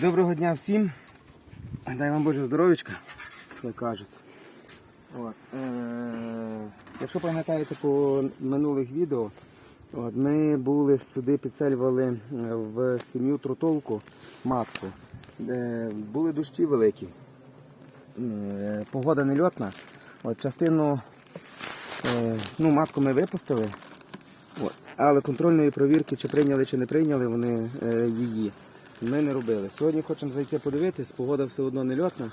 Доброго дня всім. Дай вам Боже здоров'ячка, як кажуть. От. Е- якщо пам'ятаєте по минулих відео, от, ми були сюди підселювали е, в сім'ю трутовку матку. Е- були дощі великі. Е- погода нельотна. От, частину е- ну, матку ми випустили, от, але контрольної провірки, чи прийняли, чи не прийняли вони е- її ми не робили. Сьогодні хочемо зайти подивитись, погода все одно не льотна.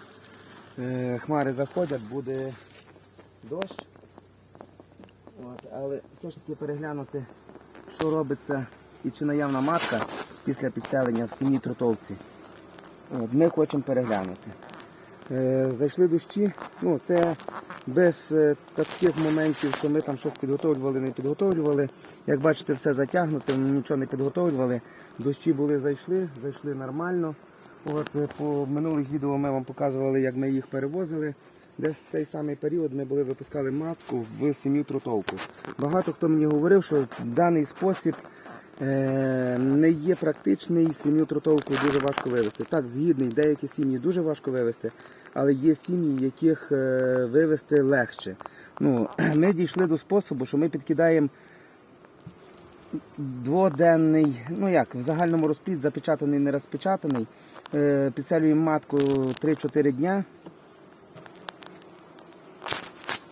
Е, Хмари заходять, буде дощ. От, але все ж таки переглянути, що робиться і чи наявна матка після підселення в сім'ї трутовці. От, ми хочемо переглянути. Е, зайшли дощі, ну це без е, таких моментів, що ми там щось підготовлювали, не підготовлювали. Як бачите, все затягнуто, ми нічого не підготовлювали. Дощі були, зайшли, зайшли нормально. От е, по минулих відео ми вам показували, як ми їх перевозили. Десь в цей самий період ми були випускали матку в сім'ю трутовку. Багато хто мені говорив, що даний спосіб не є практичний, сім'ю трутовку дуже важко вивезти. Так, згідний, деякі сім'ї дуже важко вивезти, але є сім'ї, яких е, вивезти легше. Ну, ми дійшли до способу, що ми підкидаємо дводенний, ну як, в загальному розплід запечатаний, не розпечатаний. Е, підселюємо матку 3-4 дня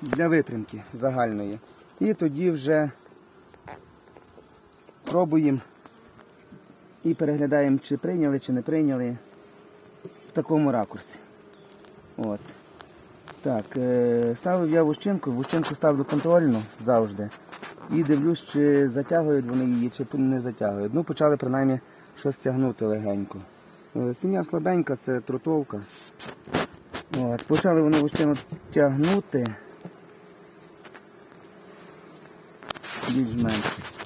для витримки загальної. І тоді вже пробуємо і переглядаємо, чи прийняли, чи не прийняли в такому ракурсі. От. Так, е, ставив я вущинку, вущинку ставлю контрольно завжди. І дивлюсь, чи затягують вони її, чи не затягують. Ну, почали принаймні щось тягнути легенько. Е, Сім'я слабенька, це трутовка. От, почали вони вущину тягнути. Більш-менш.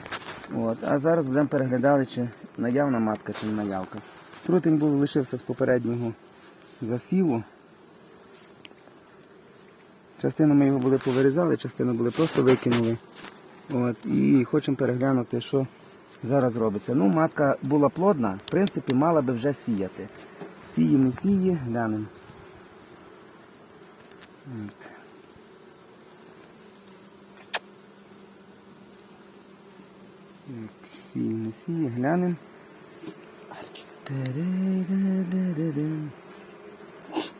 От, а зараз будемо переглядати, чи наявна матка, чи не наявка. Трутень був лишився з попереднього засіву. Частину ми його були повирізали, частину були просто викинули. От, і хочемо переглянути, що зараз робиться. Ну, матка була плодна, в принципі, мала би вже сіяти. Сіє, не сіє, глянемо. Так, Сіє, сіє, глянемо.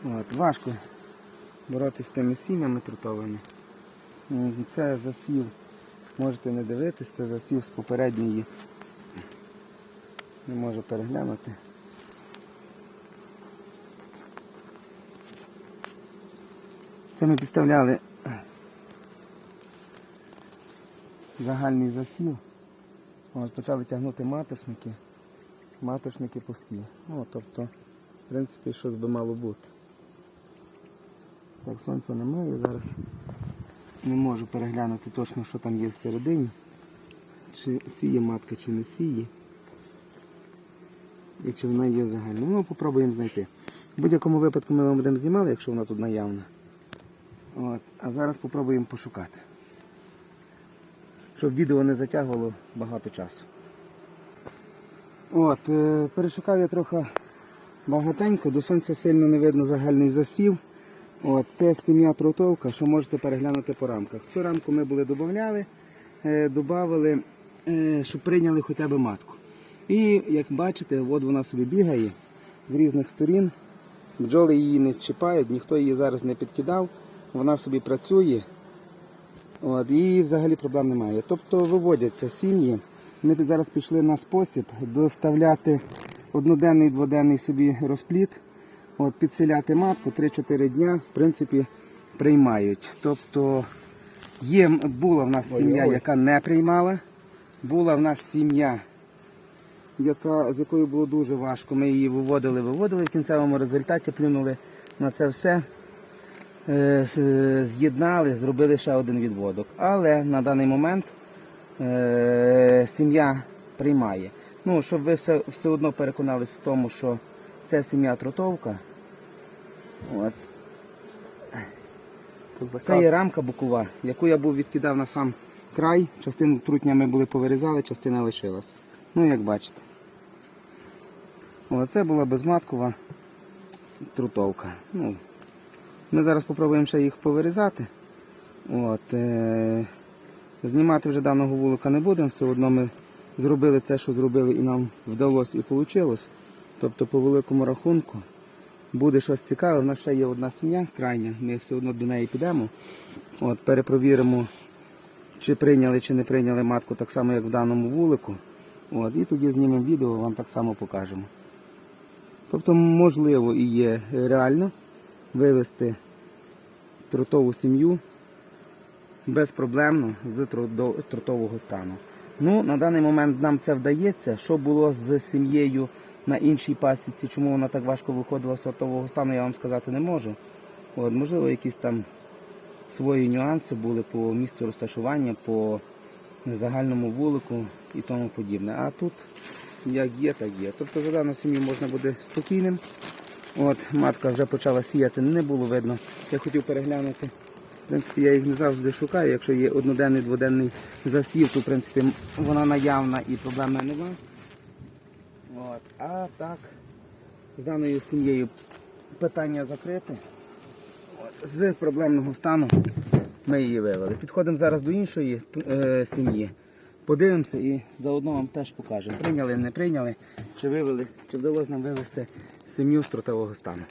От, важко боротися з тими сім'ями трутовими. Це засів, можете не дивитись, це засів з попередньої. Не можу переглянути. Це ми підставляли загальний засів. От, почали тягнути маточники. Маточники пусті. Ну, тобто, в принципі, щось би мало бути. Так, сонця немає зараз. Не можу переглянути точно, що там є всередині. Чи сіє матка, чи не сіє. І чи вона є взагалі. Ну, попробуємо знайти. В будь-якому випадку ми вам будемо знімали, якщо вона тут наявна. От. А зараз попробуємо пошукати. Щоб відео не затягувало багато часу. От, е, перешукав я трохи багатенько, до сонця сильно не видно загальний засів. От, це сім'я трутовка, що можете переглянути по рамках. Цю рамку ми були додавали, е, додавали, е, щоб прийняли хоча б матку. І як бачите, от вона собі бігає з різних сторін. Бджоли її не чіпають, ніхто її зараз не підкидав, вона собі працює. От, і взагалі проблем немає. Тобто виводяться сім'ї. Ми зараз пішли на спосіб доставляти одноденний, дводенний собі розплід, от, підселяти матку 3-4 дня, в принципі, приймають. Тобто є, була в нас сім'я, яка не приймала, була в нас сім'я, яка, з якою було дуже важко. Ми її виводили, виводили в кінцевому результаті, плюнули на це все. Е, з'єднали, зробили ще один відводок. Але на даний момент е, сім'я приймає. Ну, щоб ви все, все одно переконались в тому, що це сім'я тротовка. От. Це є рамка бокова, яку я був відкидав на сам край. Частину трутня ми були повирізали, частина лишилась. Ну, як бачите. О, це була безматкова трутовка. Ну, ми зараз спробуємо ще їх повирізати. От, е- знімати вже даного вулика не будемо, все одно ми зробили це, що зробили, і нам вдалося і вийшло. Тобто, по великому рахунку, буде щось цікаве. У нас ще є одна сім'я крайня, ми все одно до неї підемо. От, перепровіримо, чи прийняли, чи не прийняли матку так само, як в даному вулику. От, і тоді знімемо відео, вам так само покажемо. Тобто, можливо і є реально вивести трутову сім'ю безпроблемно з трутового стану. Ну, на даний момент нам це вдається. Що було з сім'єю на іншій пасіці, чому вона так важко виходила з трутового стану, я вам сказати не можу. От, можливо, якісь там свої нюанси були по місцю розташування, по загальному вулику і тому подібне. А тут як є, так є. Тобто за дану сім'ю можна буде спокійним. От, матка вже почала сіяти, не було видно. Я хотів переглянути. В принципі, я їх не завжди шукаю. Якщо є одноденний, дводенний засів, то в принципі вона наявна і проблеми немає. От. А так, з даною сім'єю питання закрите. З проблемного стану ми її вивели. Підходимо зараз до іншої е, сім'ї. Подивимося і заодно вам теж покажемо. Прийняли, не прийняли, чи вивели, чи вдалося нам вивезти сім'ю з трутового стану.